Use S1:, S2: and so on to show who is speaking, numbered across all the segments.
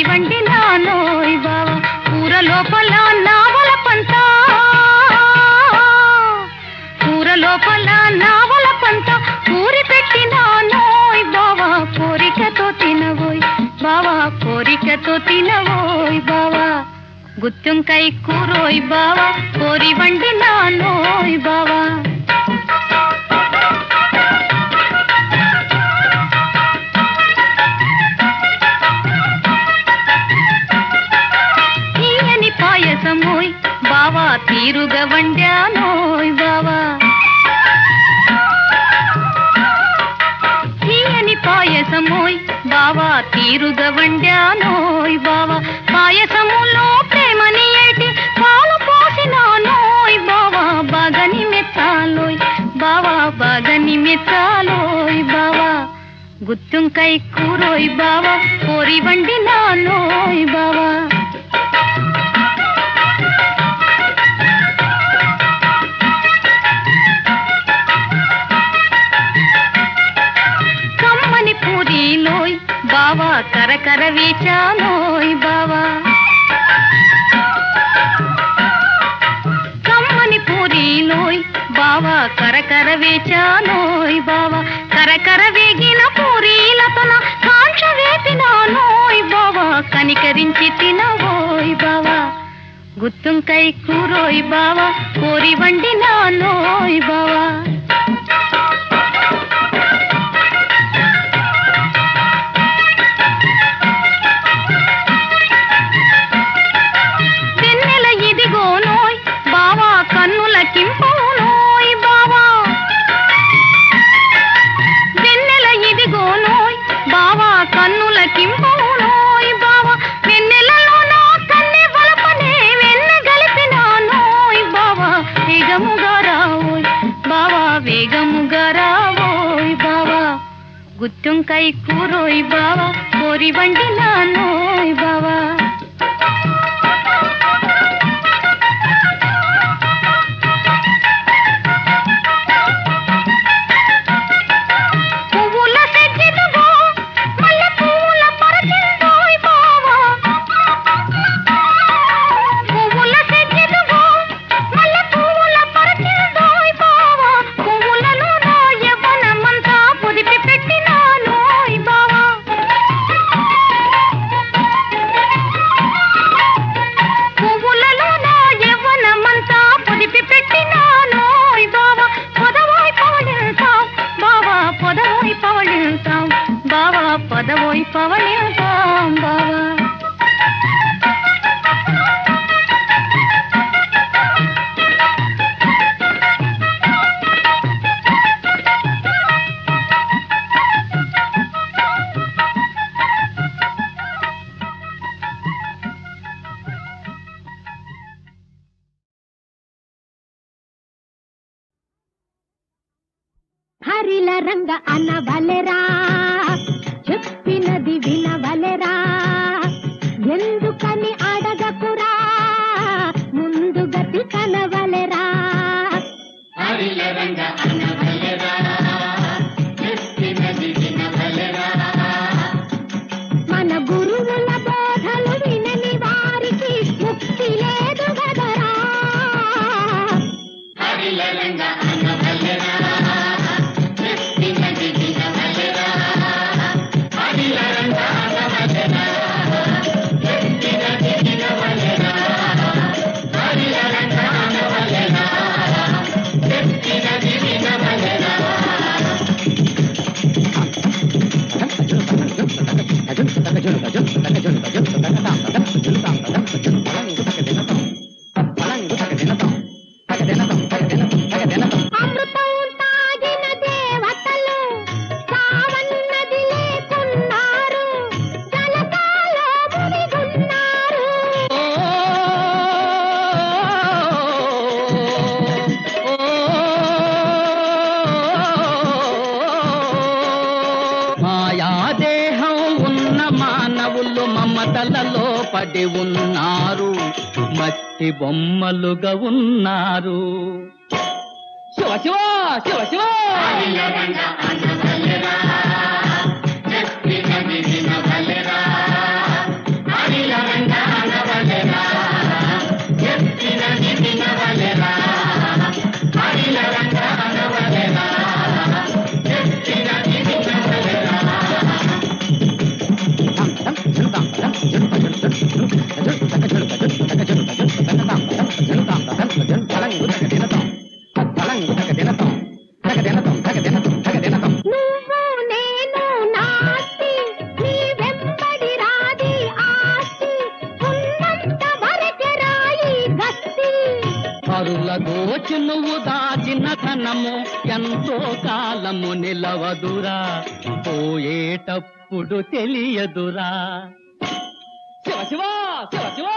S1: కోరి వండి నానోయ్ కూర లోపల నావల పంట కూర లోపల నావల పంట కూరి కోరికతో తినవోయ్ కోరికతో తినవోయ్ గుత్తుంకై కూరోయ్ బావా కోరి వండి నానోయ్ బావా. తీరుగా వండానోయ్ బావా తీయని పాయసమోయ్ బావా తీరుగా వండానోయ్ బావా పాయసములో ప్రేమని ఏటి పాలు పోసినానోయ్ బావా బాగని మెత్తాలోయ్ బావా బాగని మెత్తాలోయ్ బావా. గుత్తుంకై కూరోయ్ బావా కోరి వండినానోయ్ బావా కరకర వేచాలోయ్ బావా. కమ్మని పూరీలోయ్ బావా కరకర వేచానోయ్ బావా. కరకర వేగిన పూరీలతన కాంక్ష వేపినానోయ్ బావా. కనికరించి తినవోయ్ బావా. గుత్తుంకై కూరోయ్ బావా కోరి వండినానోయ్ బావా. పొదవోయ్
S2: అవిలరంగా అన్న మట్టి బొమ్మలుగా ఉన్నారు. శివ శివ శివ శివ! పరుల దోచి నువ్వు దాచిన ధనము ఎంతో కాలము నిలవదురా. పోయేటప్పుడు తెలియదురా. శివ శివ శివ శివ.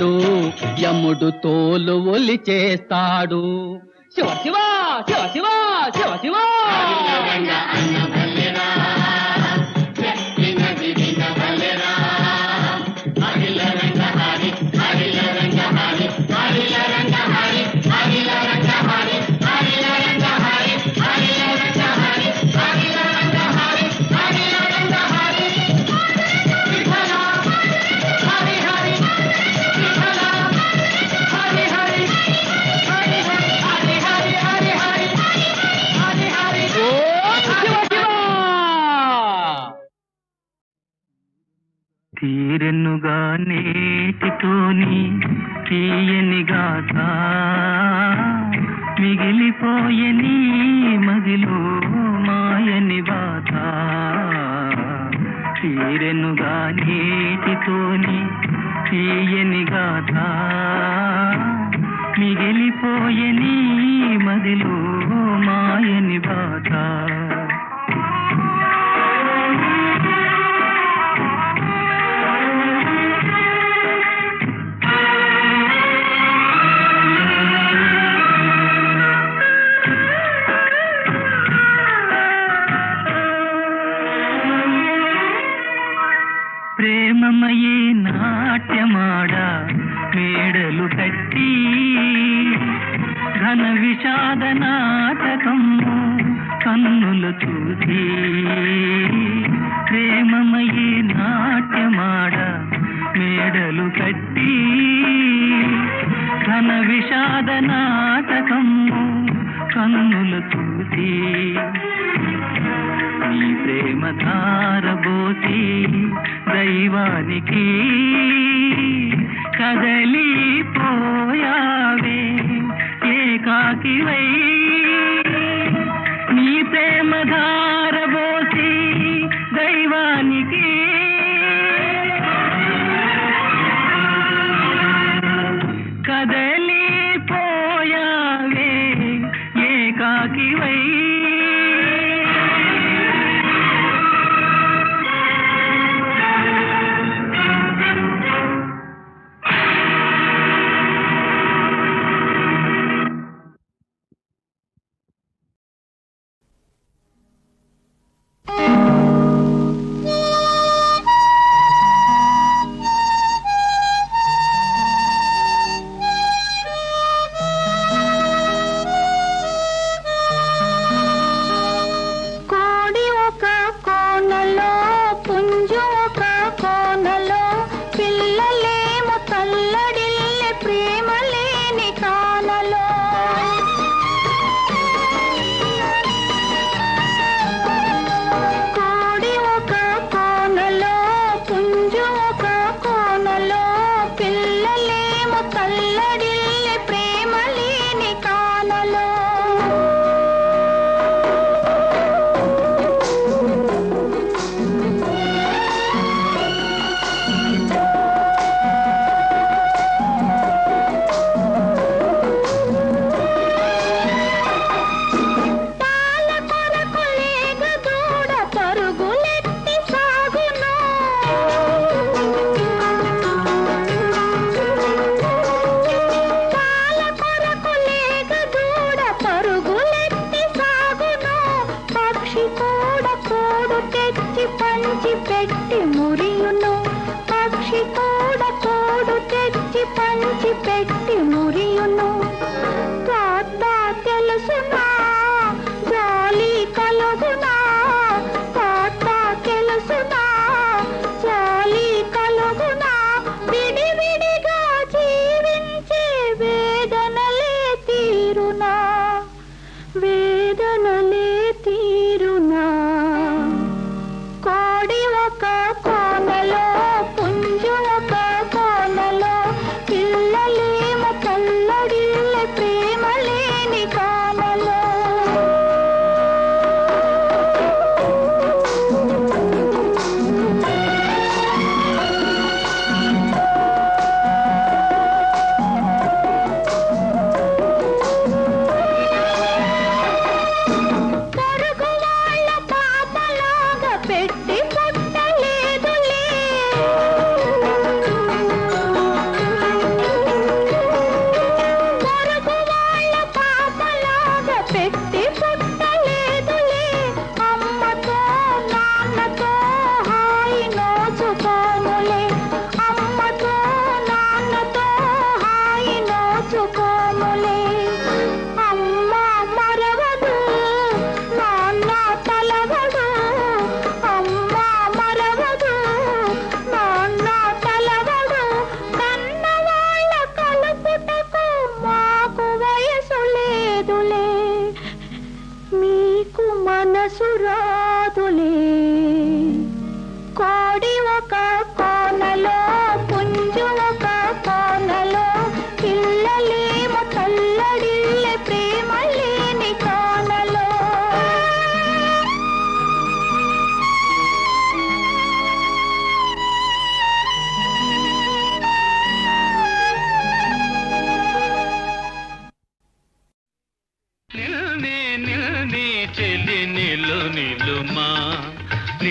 S2: చేస్తాడు యముడు తోలు ఒలి చేస్తాడు. శివ శివ శివ శివ!
S3: తీరెన్నుగా నేటితోని తీయనిగా మిగిలిపోయని మదిలో మాయని బాధ. తీరెన్నుగా నేటితోని తీయని గాథ మిగిలిపోయని మదిలో మాయని బాధ. ప్రేమ ధారబోసి దైవానికి కదలిపోయావే ఏకాకివై నీ ప్రేమ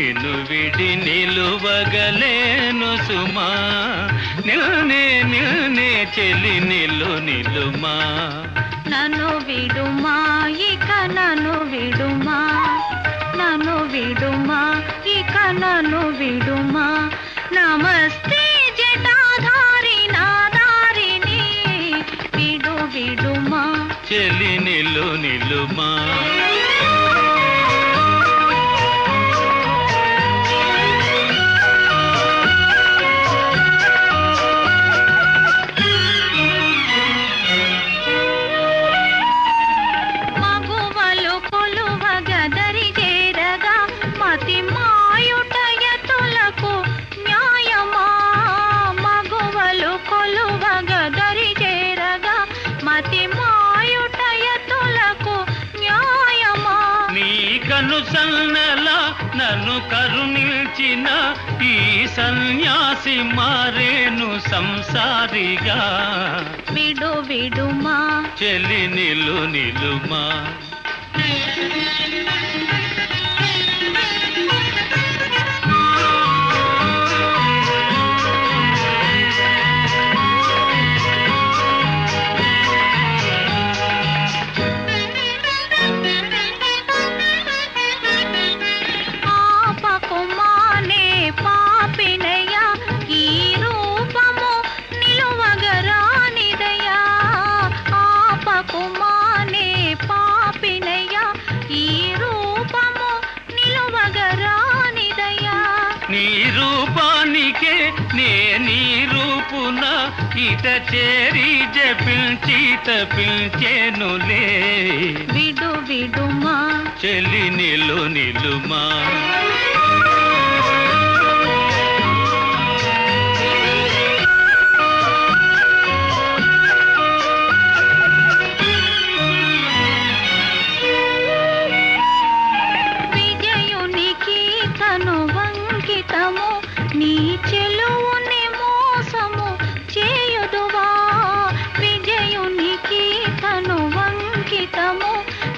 S4: నిన్ను
S3: విడి నిలువగలేను సుమా. నిల్నే నిల్నే చెలి నిలు నిలుమా.
S1: నన్ను విడుమా ఇక నన్ను విడుమా. నన్ను విడుమా ఇక నన్ను విడుమా. నమస్తే
S3: నే నీ రూపున ఇట చేరి జపించి తపించేను లే.
S1: విడు విడుమా.
S3: చెల్లి నిలు నిలుమా.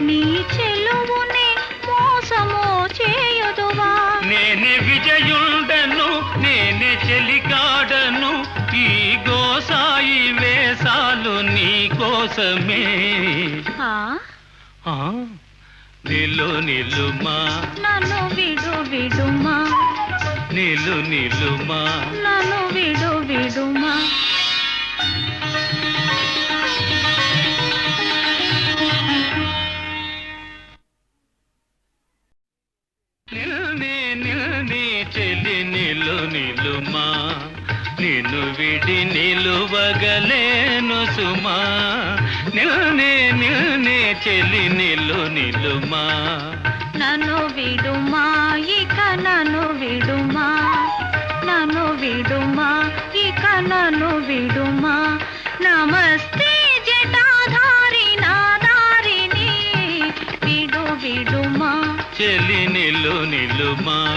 S1: నీ చెలువునే మోసమో చేయుదువా?
S3: నేనే విజయుండను నేనే చెలికాడను ఈ గోసాయి వేసాలు నీ కోసమే. నిలు నిలుమా.
S1: నన్ను విడు విడుమా.
S3: నిలు నిలుమా.
S1: నన్ను విడు విడుమా.
S3: చెలి నిలు నిలుమా. నిన్ను విడి నిలువగలేను సుమా. నిల్నే నిల్నే చెలి నిలు నిలుమా.
S1: నన్ను విడుమా ఇక నన్ను విడుమా. నన్ను విడుమా ఇక నన్ను విడుమా. నమస్తే జటాధారి నా దారిని. విడు విడుమా.
S3: చెలి నిలు నిలుమా.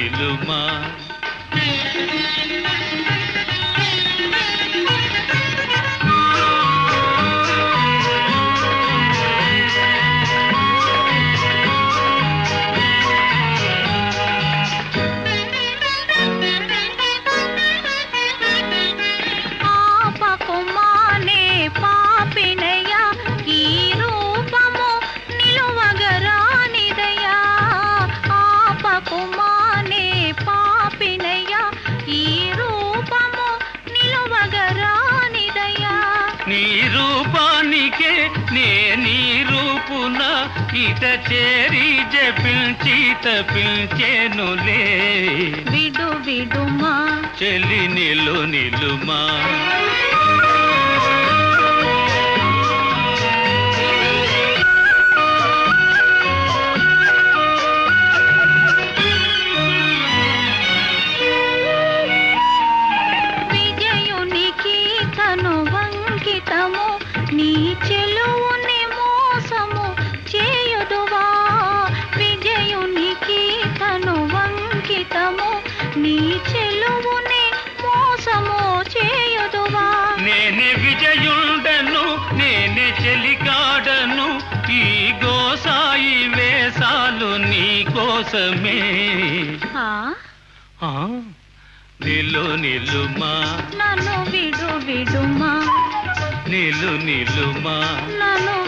S3: నిలు నీ రూపానికే నే నీ రూపున ఇట చేరి జపించి తపించేనులే
S1: విడు విడుమా.
S3: చెలి నిలు నిలుమా.
S1: నీ చెలువుని మోసము చేయుదువా?
S3: నేనే విజయుండను నేనే చెలికాడను ఈ గోసాయి వేసాలు నీ కోసమే.
S1: ఆ,
S3: ఆ, నిలు నిలుమా.
S1: నన్ను విడు విడుమా?
S3: నిలు నిలుమా.
S1: నన్ను